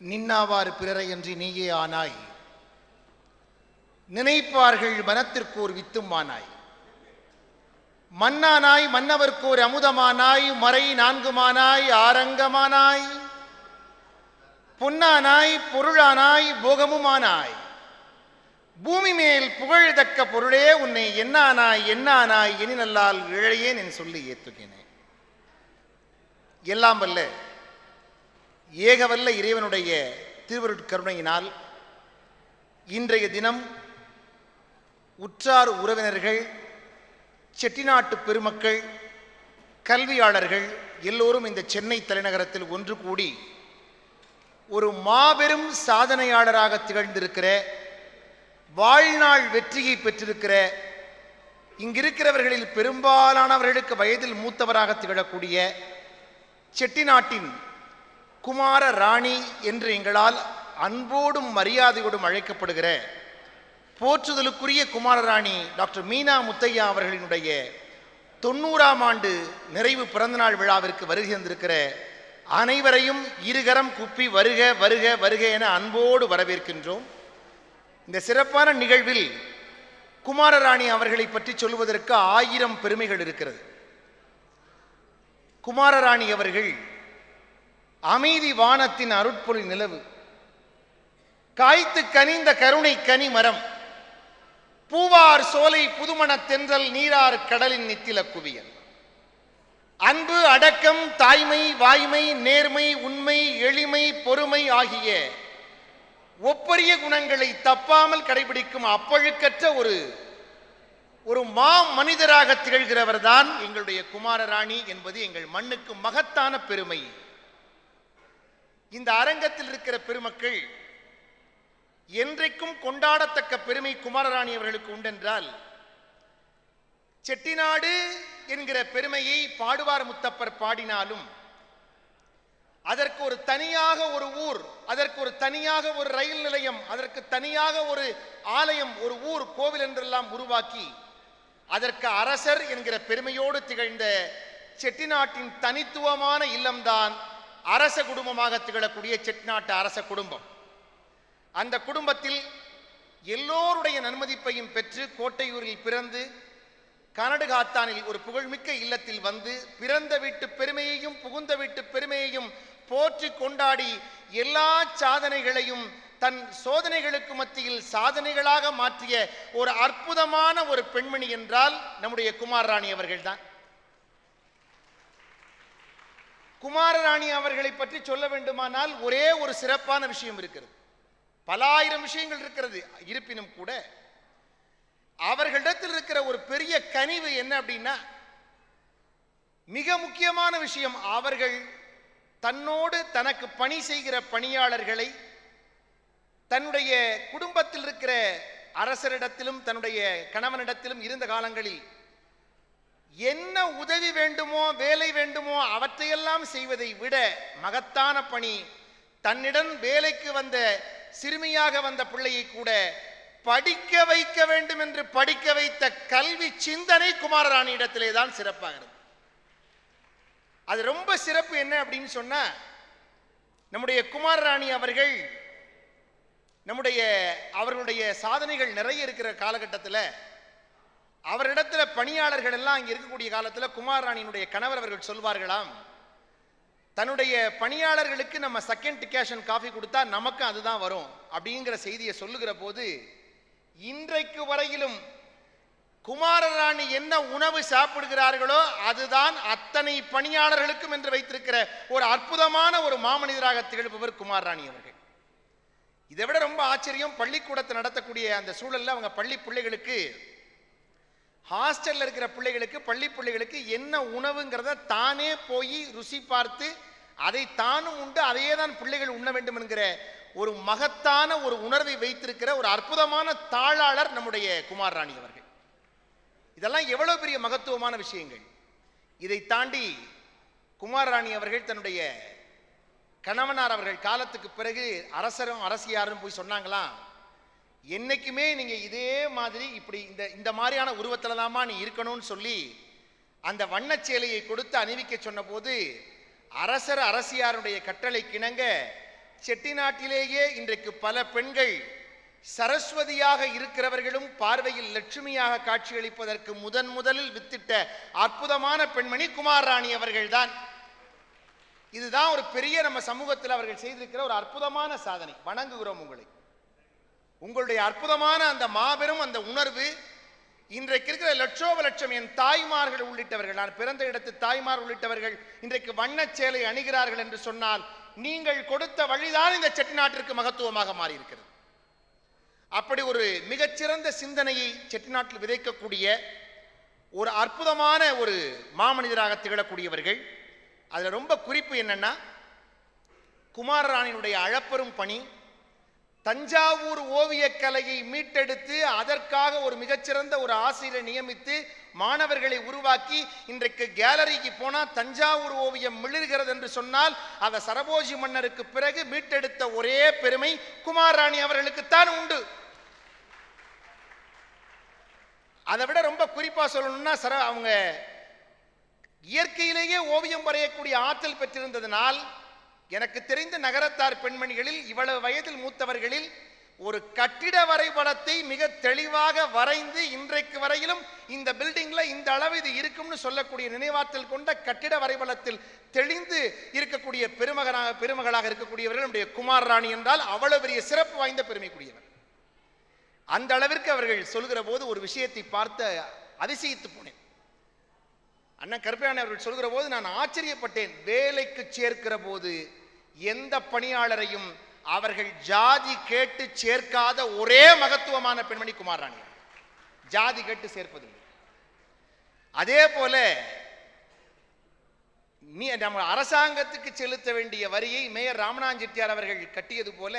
நின்னாவாறு பிறரையன்றி நீயே ஆனாய். நினைப்பார்கள் மனத்திற்கோர் வித்துமானாய் மன்னானாய் மன்னவர்க்கோர் அமுதமானாய் மறை நான்குமானாய் ஆரங்கமானாய். பொன்னானாய் பொருளானாய் போகமுமானாய். பூமி மேல் புகழ்தக்க பொருளே உன்னை என்னானாய் என்னானாய் எனினல்லால் இழையேன் என் சொல்லி ஏத்துகினேன் எல்லாம் வல்ல ஏகவல்ல இறைவனுடைய திருவருட்கருணையினால் இன்றைய தினம் உற்றார் உறவினர்கள் செட்டிநாட்டு பெருமக்கள் கல்வியாளர்கள் எல்லோரும் இந்த சென்னை தலைநகரத்தில் ஒன்று கூடி ஒரு மாபெரும் சாதனையாளராக திகழ்ந்திருக்கிற வாழ்நாள் வெற்றியை பெற்றிருக்கிற இங்கிருக்கிறவர்களில் பெரும்பாலானவர்களுக்கு வயதில் மூத்தவராக திகழக்கூடிய செட்டிநாட்டின் குமார ராணி என்று எங்களால் அன்போடும் மரியாதையோடும் அழைக்கப்படுகிற போற்றுதலுக்குரிய குமாரராணி டாக்டர் மீனா முத்தையா அவர்களினுடைய தொண்ணூறாம் ஆண்டு நிறைவு பிறந்தநாள் விழாவிற்கு வருகை தந்திருக்கிற அனைவரையும் இருகரம் குப்பி வருக வருக வருக என அன்போடு வரவேற்கின்றோம். இந்த சிறப்பான நிகழ்வில் குமாரராணி அவர்களை பற்றி சொல்வதற்கு ஆயிரம் பெருமைகள் இருக்கிறது. குமாரராணி அவர்கள் அமைதி வானத்தின் அருட்பொழி நிலவு. காய்த்து கனிந்த கருணை கனி மரம் பூவார் சோலை புதுமண தென்றல் நீரார் கடலின் நித்தில குவியல். அன்பு அடக்கம் தாய்மை வாய்மை நேர்மை உண்மை எளிமை பொறுமை ஆகிய ஒப்பரிய குணங்களை தப்பாமல் கடைபிடிக்கும் அப்பழுக்கற்ற ஒரு ஒரு மா மனிதராக திகழ்கிறவர் தான் எங்களுடைய குமாரராணி என்பது எங்கள் மண்ணுக்கு மகத்தான பெருமை. இந்த அரங்கத்தில் இருக்கிற பெருமக்கள் என்றைக்கும் கொண்டாடத்தக்க பெருமை குமாரராணி அவர்களுக்கு உண்டென்றால் செட்டிநாடு என்கிற பெருமையை பாடுவார் முத்தப்பர் பாடினாலும் அதற்கு ஒரு தனியாக ஒரு ஊர் அதற்கு ஒரு தனியாக ஒரு ரயில் நிலையம் அதற்கு தனியாக ஒரு ஆலயம் ஒரு ஊர் கோவில் என்றெல்லாம் உருவாக்கி அதற்கு அரசர் என்கிற பெருமையோடு திகழ்ந்த செட்டிநாட்டின் தனித்துவமான இல்லம்தான் அரச குடும்பமாக திகழக்கூடிய செட்நாட்டு அரச குடும்பம். அந்த குடும்பத்தில் எல்லோருடைய நன்மதிப்பையும் பெற்று கோட்டையூரில் பிறந்து கனடுகாத்தானில் ஒரு புகழ்மிக்க இல்லத்தில் வந்து பிறந்த வீட்டு பெருமையையும் புகுந்த வீட்டு பெருமையையும் போற்றி கொண்டாடி எல்லா சாதனைகளையும் தன் சோதனைகளுக்கு மத்தியில் சாதனைகளாக மாற்றிய ஒரு அற்புதமான ஒரு பெண்மணி என்றால் நம்முடைய குமாரராணி அவர்கள்தான். குமாரராணி அவர்களை பற்றி சொல்ல வேண்டுமானால் ஒரே ஒரு சிறப்பான விஷயம் இருக்கிறது. பல ஆயிரம் விஷயங்கள் இருக்கிறது. இருப்பினும் கூட அவர்களிடத்தில் இருக்கிற ஒரு பெரிய கனிவு என்ன அப்படின்னா மிக முக்கியமான விஷயம் அவர்கள் தன்னோடு தனக்கு பணி செய்கிற பணியாளர்களை தன்னுடைய குடும்பத்தில் இருக்கிற அரசரிடத்திலும் தன்னுடைய கணவனிடத்திலும் இருந்த காலங்களில் என்ன உதவி வேண்டுமோ வேலை வேண்டுமோ அவற்றையெல்லாம் செய்வதை விட மகத்தான பணி. தன்னிடம் வேலைக்கு வந்த சிறுமியாக வந்த பிள்ளையை கூட படிக்க வைக்க வேண்டும் என்று படிக்க வைத்த கல்வி சிந்தனை குமாரராணி இடத்திலே தான் சிறப்பாகிறது. அது ரொம்ப சிறப்பு என்ன அப்படின்னு சொன்னா நம்முடைய குமாரராணி அவர்கள் நம்முடைய அவர்களுடைய சாதனைகள் நிறைய இருக்கிற காலகட்டத்தில் அவரிடத்துல பணியாளர்கள் எல்லாம் அங்கே இருக்கக்கூடிய காலத்தில் குமாரராணியினுடைய கணவர் அவர்கள் சொல்வார்களாம் தன்னுடைய பணியாளர்களுக்கு நம்ம செகண்ட் டிகேஷன் காஃபி கொடுத்தா நமக்கு அதுதான் வரும் அப்படிங்கிற செய்தியை சொல்லுகிற போது இன்றைக்கு வரையிலும் குமாரராணி என்ன உணவு சாப்பிடுகிறார்களோ அதுதான் அத்தனை பணியாளர்களுக்கும் என்று வைத்திருக்கிற ஒரு அற்புதமான ஒரு மாமனிதராக திகழ்பவர் குமாரராணி அவர்கள். இதை விட ரொம்ப ஆச்சரியம் பள்ளிக்கூடத்தை நடத்தக்கூடிய அந்த சூழல்ல அவங்க பள்ளி பிள்ளைகளுக்கு ஹாஸ்டலில் இருக்கிற பிள்ளைகளுக்கு பள்ளி பிள்ளைகளுக்கு என்ன உணவுங்கிறத தானே போய் ருசி பார்த்து அதை தானும் உண்டு அதையே தான் பிள்ளைகள் உண்ண வேண்டும் என்கிற ஒரு மகத்தான ஒரு உணர்வை வைத்திருக்கிற ஒரு அற்புதமான தாளாளர் நம்முடைய குமார் ராணி அவர்கள். இதெல்லாம் எவ்வளவு பெரிய மகத்துவமான விஷயங்கள். இதை தாண்டி குமார் ராணி அவர்கள் தன்னுடைய கணவனார் அவர்கள் காலத்துக்கு பிறகு அரசரும் அரசியாரும் போய் சொன்னாங்களாம் என்றைக்குமே நீங்கள் இதே மாதிரி இப்படி இந்த இந்த மாதிரியான உருவத்தில் தாம்மா நீ இருக்கணும்னு சொல்லி அந்த வண்ணச் சேலையை கொடுத்து அணிவிக்க சொன்னபோது அரசர் அரசியாருடைய கட்டளை கிணங்க செட்டிநாட்டிலேயே இன்றைக்கு பல பெண்கள் சரஸ்வதியாக இருக்கிறவர்களும் பார்வையில் லட்சுமியாக காட்சியளிப்பதற்கு முதன் முதலில் வித்திட்ட அற்புதமான பெண்மணி குமார் ராணி அவர்கள்தான். இதுதான் ஒரு பெரிய நம்ம சமூகத்தில் அவர்கள் செய்திருக்கிற ஒரு அற்புதமான சாதனை. வணங்குகிறோம் உங்களை. உங்களுடைய அற்புதமான அந்த மாபெரும் அந்த உணர்வு இன்றைக்கு இருக்கிற லட்சோப லட்சம் என் தாய்மார்கள் உள்ளிட்டவர்கள் நான் பிறந்த இடத்து தாய்மார் உள்ளிட்டவர்கள் இன்றைக்கு வண்ணச் சேலை அணிகிறார்கள் என்று சொன்னால் நீங்கள் கொடுத்த வழிதான் இந்த செட்டிநாட்டிற்கு மகத்துவமாக மாறியிருக்கிறது. அப்படி ஒரு மிகச்சிறந்த சிந்தனையை செட்டிநாட்டில் விதைக்கக்கூடிய ஒரு அற்புதமான ஒரு மாமனிதராக திகழக்கூடியவர்கள். அதுல ரொம்ப குறிப்பு என்னன்னா குமாரராணியினுடைய அழப்பெரும் பணி தஞ்சாவூர் ஓவியக் கலையை மீட்டெடுத்து அதற்காக ஒரு மிகச்சிறந்த ஒரு ஆசிரியரை நியமித்து மாணவர்களை உருவாக்கி இன்றைக்கு கேலரிக்கு போனால் தஞ்சாவூர் ஓவியம் மிளிர்கிறது என்று சொன்னால் அதை சரபோஜி மன்னருக்கு பிறகு மீட்டெடுத்த ஒரே பெருமை குமாரராணி அவர்களுக்குத்தான் உண்டு. அதை விட ரொம்ப குறிப்பாக சொல்லணும்னா சர அவங்க இயற்கையிலேயே ஓவியம் வரையக்கூடிய ஆற்றல் பெற்றிருந்ததினால் எனக்கு தெரிந்த நகரத்தார் பெண்மணிகளில் இவ்வளவு வயதில் மூத்தவர்களில் ஒரு கட்டிட வரைபடத்தை மிக தெளிவாக வரைந்து இன்றைக்கு வரையிலும் இந்த பில்டிங்ல இந்த அளவு இது இருக்கும்னு சொல்லக்கூடிய நினைவாற்றல் கொண்ட கட்டிட வரைபடத்தில் தெளிந்து இருக்கக்கூடிய பெருமகனாக பெருமகளாக இருக்கக்கூடியவர்கள் நம்முடைய குமார் ராணி என்றால் அவ்வளவு பெரிய சிறப்பு வாய்ந்த பெருமைக்குரியவர் அந்த அளவிற்கு அவர்கள் சொல்கிற போது ஒரு விஷயத்தை பார்த்து அதிசயித்து போனேன். அண்ணன் கருப்பையான அவர்கள் சொல்கிற போது நான் ஆச்சரியப்பட்டேன். வேலைக்கு சேர்க்கிற போது எந்த பணியாளரையும் அவர்கள் ஜாதி கேட்டு சேர்க்காத ஒரே மகத்துவமான பெண்மணி குமாராணி ஜாதி கேட்டு சேர்ப்பதில்லை. அதே போல நீ நம்ம அரசாங்கத்துக்கு செலுத்த வேண்டிய வரியை மேயர் ராமநாதன் செட்டியார் அவர்கள் கட்டியது போல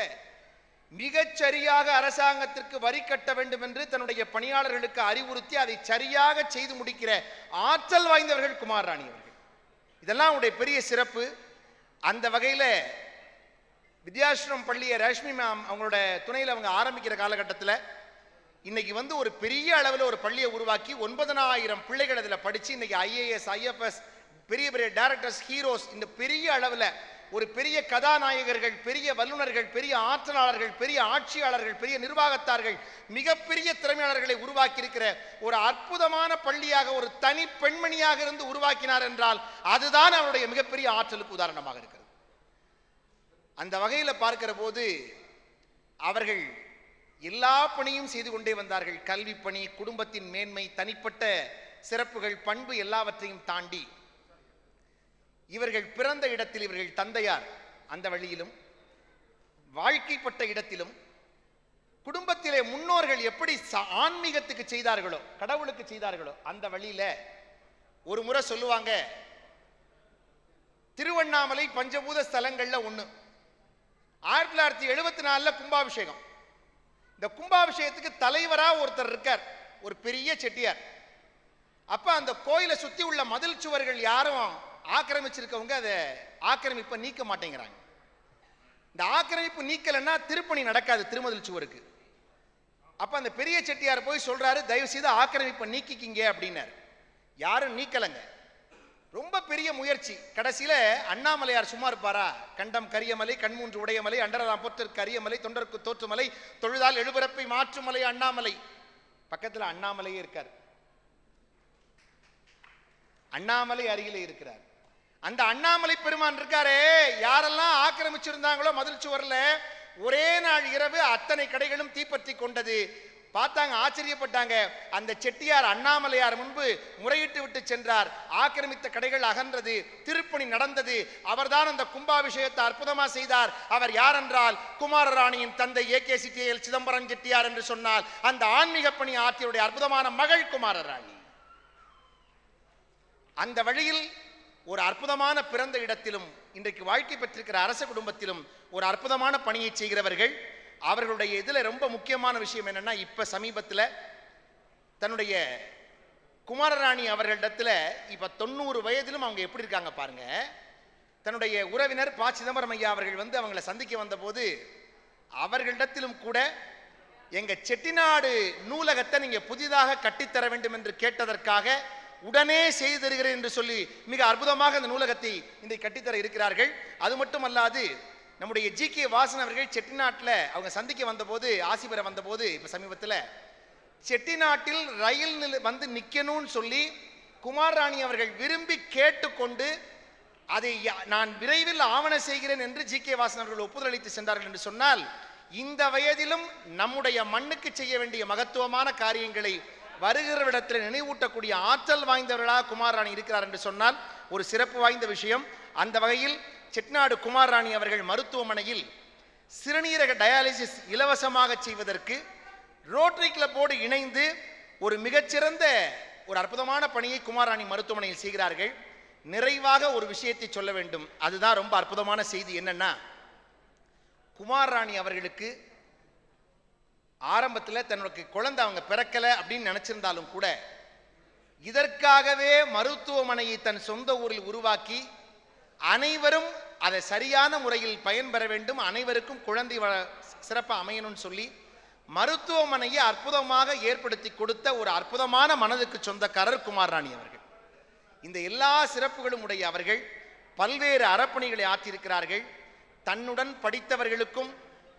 மிகச் சரியாக அரசாங்கத்திற்கு வரி கட்ட வேண்டும் என்று தன்னுடைய பணியாளர்களுக்கு அறிவுறுத்தி அதை சரியாக செய்து முடிக்கிற ஆற்றல் வாய்ந்தவர்கள் குமார் ராணி அவர்கள். இதெல்லாம் உடைய பெரிய சிறப்பு. அந்த வகையில வித்யாசிரம் பள்ளியை ரேஷ்மி மேம் அவங்களோட துணையில் அவங்க ஆரம்பிக்கிற காலகட்டத்தில் இன்னைக்கு வந்து ஒரு பெரிய அளவில் ஒரு பள்ளியை உருவாக்கி ஒன்பதனாயிரம் பிள்ளைகள் அதில் படித்து இன்னைக்கு ஐஏஎஸ் ஐஎஃப்எஸ் பெரிய பெரிய டைரக்டர்ஸ் ஹீரோஸ் இந்த பெரிய அளவில் ஒரு பெரிய கதாநாயகர்கள் பெரிய வல்லுநர்கள் பெரிய ஆற்றலாளர்கள் பெரிய ஆட்சியாளர்கள் பெரிய நிர்வாகத்தார்கள் மிகப்பெரிய திறமையாளர்களை உருவாக்கி இருக்கிற ஒரு அற்புதமான பள்ளியாக ஒரு தனி பெண்மணியாக இருந்து உருவாக்கினார் என்றால் அதுதான் அவருடைய மிகப்பெரிய ஆற்றலுக்கு உதாரணமாக இருக்கிறது. அந்த வகையில் பார்க்கிற போது அவர்கள் எல்லா பணியும் செய்து கொண்டே வந்தார்கள். கல்வி பணி குடும்பத்தின் மேன்மை தனிப்பட்ட சிறப்புகள் பண்பு எல்லாவற்றையும் தாண்டி இவர்கள் பிறந்த இடத்தில் இவர்கள் தந்தையார் அந்த வழியிலும் வாழ்க்கைப்பட்ட இடத்திலும் குடும்பத்திலே முன்னோர்கள் எப்படி ச- ஆன்மீகத்துக்கு செய்தார்களோ கடவுளுக்கு செய்தார்களோ அந்த வழியில ஒரு முறை சொல்லுவாங்க திருவண்ணாமலை பஞ்சபூத ஸ்தலங்கள்ல ஒண்ணு. ஆயிரத்தி தொள்ளாயிரத்தி எழுபத்தி நாலில் கும்பாபிஷேகம். இந்த கும்பாபிஷேகத்துக்கு தலைவரா ஒருத்தர் இருக்கார். ஒரு பெரிய செட்டியார். அப்ப அந்த கோயிலை சுத்தி உள்ள மதில் சுவர்கள் யாரும் ஆக்கிரமிச்சிருக்கவங்க அதை ஆக்கிரமிப்பை நீக்க மாட்டேங்கிறாங்க. இந்த ஆக்கிரமிப்பு நீக்கலைன்னா திருப்பணி நடக்காது திருமதில் சுவருக்கு. அப்ப அந்த பெரிய செட்டியார் போய் சொல்றாரு தயவு செய்து ஆக்கிரமிப்பை நீக்கிக்கிங்க அப்படின்னாரு. யாரும் நீக்கலைங்க. ரொம்ப பெரிய முயற்சி. கடைசியில அண்ணாமலையார் சும்மா இருப்பாரா? கண்டம் கரியமலை கண்மூன்று உடையமலை அண்டரதாம் பொற்றற்கு அரியமலை தொண்டருக்கு தோற்றுமலை தொழுதால் எழுபிறப்பை மாற்றுமலை அண்ணாமலை. பக்கத்துல அண்ணாமலையே இருக்கார். அண்ணாமலை அருகிலே இருக்கிறார். அந்த அண்ணாமலை பெருமான் இருக்காரே யாரெல்லாம் ஆக்கிரமிச்சிருந்தாங்களோ மதில் சுவர்ல ஒரே நாள் இரவு அத்தனை கடைகளும் தீப்பற்றி கொண்டது. பார்த்தாங்க ஆச்சரியப்பட்டாங்க. அந்த செட்டியார் அண்ணாமலையார் முன்பு முறையிட்டு விட்டு சென்றார். ஆக்கிரமித்த கடைகள் அகன்றது திருப்பணி நடந்தது. அவர்தான் அந்த கும்பாபிஷேகத்தை அற்புதமா செய்தார். அவர் யார் என்றால் குமாரராணியின் தந்தை ஏ கே சிட்டியல் சிதம்பரம் செட்டியார் என்று சொன்னால் அந்த ஆன்மீக பணி ஆற்றியுடைய அற்புதமான மகள் குமாரராணி. அந்த வழியில் ஒரு அற்புதமான பிறந்த இடத்திலும் இன்றைக்கு வாழ்க்கை பெற்றிருக்கிற அரச குடும்பத்திலும் ஒரு அற்புதமான பணியை செய்கிறவர்கள் அவர்களுடைய இதில் ரொம்ப முக்கியமான விஷயம் என்னன்னா இப்போ சமீபத்தில் தன்னுடைய குமாரராணி அவர்களிடத்துல இப்போ தொண்ணூறு வயதிலும் அவங்க எப்படி இருக்காங்க பாருங்க. தன்னுடைய உறவினர் ப. சிதம்பரம் ஐயா அவர்கள் வந்து அவங்களை சந்திக்க வந்தபோது அவர்களிடத்திலும் கூட எங்கள் செட்டிநாடு நூலகத்தை நீங்கள் புதிதாக கட்டித்தர வேண்டும் என்று கேட்டதற்காக உடனே செய்து தருகிறேன் என்று சொல்லி மிக அற்புதமாக அந்த நூலகத்தை இன்றைக்கு கட்டித்தர இருக்கிறார்கள். அது மட்டுமல்லாது நம்முடைய ஜி கே வாசன் அவர்கள் செட்டிநாட்டில் அவங்க சந்திக்க வந்தபோது ஆசி பெற வந்தபோது இப்போ சமீபத்தில் செட்டிநாட்டில் ரயில் நில வந்து நிற்கணும்னு சொல்லி குமார் ராணி அவர்கள் விரும்பி கேட்டுக்கொண்டு அதை நான் விரைவில் ஆவண செய்கிறேன் என்று ஜி கே வாசன் அவர்கள் ஒப்புதல் அளித்து சென்றார்கள் என்று சொன்னால் இந்த வயதிலும் நம்முடைய மண்ணுக்கு செய்ய வேண்டிய மகத்துவமான காரியங்களை வருகிறவிடத்தில் நினைவூட்டக்கூடிய ஆற்றல் வாய்ந்தவர்களாக குமாரராணி இருக்கிறார் என்று சொன்னால் ஒரு சிறப்பு வாய்ந்த விஷயம். அந்த வகையில் செட்நாடு குமாரராணி அவர்கள் மருத்துவமனையில் சிறுநீரக டயாலிசிஸ் இலவசமாக செய்வதற்கு ரோட்டரி கிளப்போடு இணைந்து ஒரு மிகச்சிறந்த ஒரு அற்புதமான பணியை குமாராணி மருத்துவமனையில் செய்கிறார்கள். நிறைவாக ஒரு விஷயத்தை சொல்ல வேண்டும். அதுதான் ரொம்ப அற்புதமான செய்தி என்னன்னா குமாராணி அவர்களுக்கு ஆரம்பத்தில் தன்னுடைய குழந்தை அவங்க பிறக்கலை அப்படின்னு நினைச்சிருந்தாலும் கூட இதற்காகவே மருத்துவமனையை தன் சொந்த ஊரில் உருவாக்கி அனைவரும் அதை சரியான முறையில் பயன்பெற வேண்டும் அனைவருக்கும் குழந்தை வ சிறப்பாக அமையணும்னு சொல்லி மருத்துவமனையை அற்புதமாக ஏற்படுத்தி கொடுத்த ஒரு அற்புதமான மனதுக்கு சொந்தக்காரர் குமார் ராணி அவர்கள். இந்த எல்லா சிறப்புகளும் உடைய அவர்கள் பல்வேறு அறப்பணிகளை ஆற்றியிருக்கிறார்கள். தன்னுடன் படித்தவர்களுக்கும்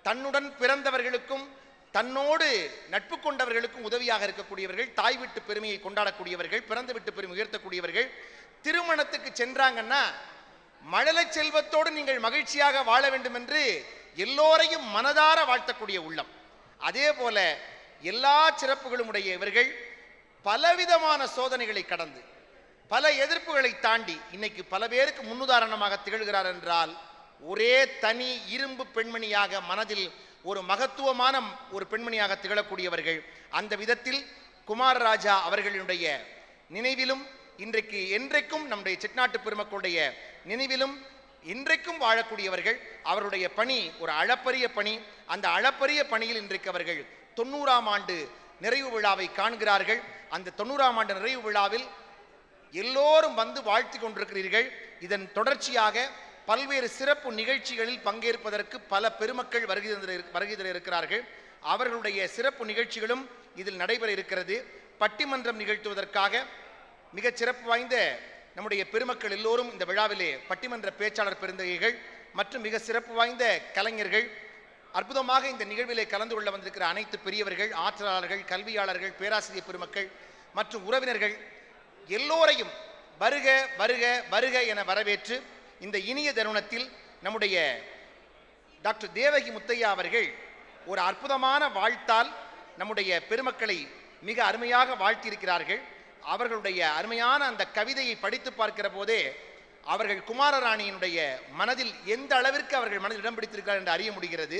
தன்னுடன் பிறந்தவர்களுக்கும் தன்னோடு நட்பு கொண்டவர்களுக்கும் உதவியாக இருக்கக்கூடியவர்கள் தாய் வீட்டு பெருமையை கொண்டாடக்கூடியவர்கள் பிறந்த வீட்டு பெருமை உயர்த்தக்கூடியவர்கள் திருமணத்துக்கு சென்றாங்கன்னா மழலை செல்வத்தோடு நீங்கள் மகிழ்ச்சியாக வாழ வேண்டும் என்று எல்லோரையும் மனதார வாழ்த்தக்கூடிய உள்ளம். அதே போல எல்லா சிறப்புகளும் உடைய இவர்கள் பலவிதமான சோதனைகளை கடந்து பல எதிர்ப்புகளை தாண்டி இன்னைக்கு பல பேருக்கு முன்னுதாரணமாக திகழ்கிறார் என்றால் ஒரே தனி இரும்பு பெண்மணியாக மனதில் ஒரு மகத்துவமான ஒரு பெண்மணியாக திகழக்கூடியவர்கள் அந்த விதத்தில் குமாரராஜா அவர்களுடைய நினைவிலும் இன்றைக்கு என்றைக்கும் நம்முடைய செட்நாட்டு பெருமக்களுடைய நினைவிலும் இன்றைக்கும் வாழக்கூடியவர்கள் அவருடைய பணி ஒரு அளப்பரிய பணி. அந்த அளப்பரிய பணியில் இன்றைக்கு அவர்கள் தொண்ணூறாம் ஆண்டு நிறைவு விழாவை காண்கிறார்கள். அந்த தொண்ணூறாம் ஆண்டு நிறைவு விழாவில் எல்லோரும் வந்து வாழ்த்தி கொண்டிருக்கிறீர்கள். இதன் தொடர்ச்சியாக பல்வேறு சிறப்பு நிகழ்ச்சிகளில் பங்கேற்பதற்கு பல பெருமக்கள் வருகை தந்திரு- வருகை இருக்கிறார்கள். அவர்களுடைய சிறப்பு நிகழ்ச்சிகளும் இதில் நடைபெற இருக்கிறது. பட்டிமன்றம் நிகழ்த்துவதற்காக மிகச் சிறப்பு வாய்ந்த நம்முடைய பெருமக்கள் எல்லோரும் இந்த விழாவிலே பட்டிமன்ற பேச்சாளர் பெருந்தகைகள் மற்றும் மிக சிறப்பு வாய்ந்த கலைஞர்கள் அற்புதமாக இந்த நிகழ்விலே கலந்து கொள்ள வந்திருக்கிற அனைத்து பெரியவர்கள் ஆற்றலாளர்கள் கல்வியாளர்கள் பேராசிரியர் பெருமக்கள் மற்றும் உறவினர்கள் எல்லோரையும் வருக வருக வருக என வரவேற்று இந்த இனிய தருணத்தில் நம்முடைய டாக்டர் தேவகி முத்தையா அவர்கள் ஒரு அற்புதமான வாழ்த்தால் நம்முடைய பெருமக்களை மிக அருமையாக வாழ்த்தியிருக்கிறார்கள். அவர்களுடைய அருமையான அந்த கவிதையை படித்து பார்க்கிற போதே அவர்கள் குமாரராணியினுடைய மனதில் எந்த அளவிற்கு அவர்கள் மனதில் இடம் பிடித்திருக்கிறார் என்று அறிய முடிகிறது.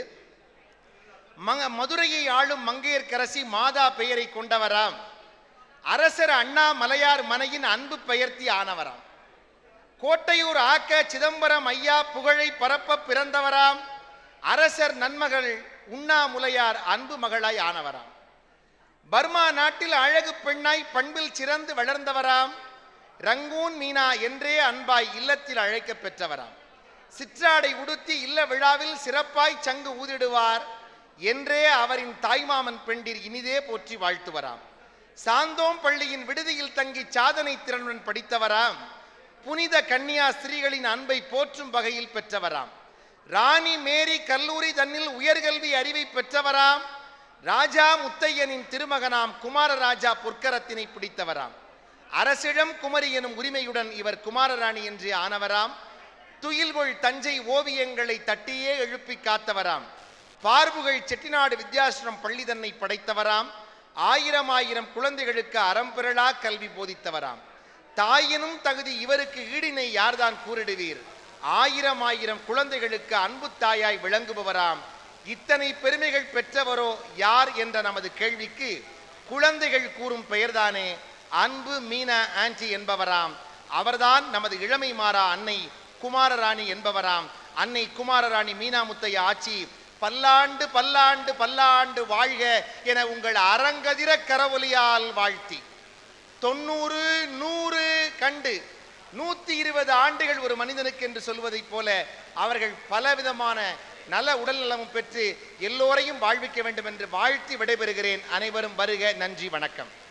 மங்க மதுரையை ஆளும் மங்கையர்கரசி மாதா பெயரை கொண்டவராம். அரசர் அண்ணா மலையார் மனையின் அன்பு பெயர்த்தி ஆனவராம். கோட்டையூர் ஆக்க சிதம்பரம் ஐயா புகழை பரப்ப பிறந்தவராம். அரசர் நன்மகள் உண்ணாமுலையார் அன்பு மகளாய் ஆனவராம். பர்மா நாட்டில் அழகு பெண்ணாய் பண்பில் சிறந்து வளர்ந்தவராம். ரங்கூன் மீனா என்றே அன்பாய் இல்லத்தில் அழைக்கப் பெற்றவராம். சிற்றாடை உடுத்தி இல்ல விழாவில் சிறப்பாய் சங்கு ஊதிடுவார் என்றே அவரின் தாய்மாமன் பெண்டிர் இனிதே போற்றி வாழ்த்துவராம். சாந்தோம் பள்ளியின் விடுதியில் தங்கி சாதனை திறனுடன் படித்தவராம். புனித கன்னியா ஸ்திரீகளின் அன்பை போற்றும் வகையில் பெற்றவராம். ராணி மேரி கல்லூரி தன்னில் உயர்கல்வி அறிவை பெற்றவராம். ராஜா முத்தையனின் திருமகனாம் குமாரராஜா பொற்கரத்தினை பிடித்தவராம். அரசிடம் குமரி எனும் உரிமையுடன் இவர் குமாரராணி என்று ஆனவராம். துயில்கொள் தஞ்சை ஓவியங்களை தட்டியே எழுப்பி காத்தவராம். பார்வுகள் செட்டிநாடு வித்யாசிரம் பள்ளி தன்னை படைத்தவராம். ஆயிரம் ஆயிரம் குழந்தைகளுக்கு அறம்பிரளா கல்வி போதித்தவராம். தாயினும் தகுதி இவருக்கு ஈடினை யார்தான் கூறிடுவீர்? ஆயிரம் ஆயிரம் குழந்தைகளுக்கு அன்பு தாயாய் விளங்குபவராம். இத்தனை பெருமைகள் பெற்றவரோ யார் என்ற நமது கேள்விக்கு குழந்தைகள் கூறும் பெயர்தானே? அன்பு மீனா ஆன்டி என்பவராம். அவர்தான் நமது இளமை மாறா அன்னை குமாரராணி என்பவராம். அன்னை குமாரராணி மீனாமுத்தைய ஆட்சி பல்லாண்டு பல்லாண்டு பல்லாண்டு வாழ்க என உங்கள் அரங்கதிர கரவொலியால் வாழ்த்தி. தொண்ணூறு நூறு கண்டு. நூத்தி இருபது ஆண்டுகள் ஒரு மனிதனுக்கு என்று சொல்வதைப் போல அவர்கள் பலவிதமான நல உடல் நலமும் பெற்று எல்லோரையும் வாழ்விக்க வேண்டும் என்று வாழ்த்தி விடைபெறுகிறேன். அனைவரும் வருக. நன்றி வணக்கம்.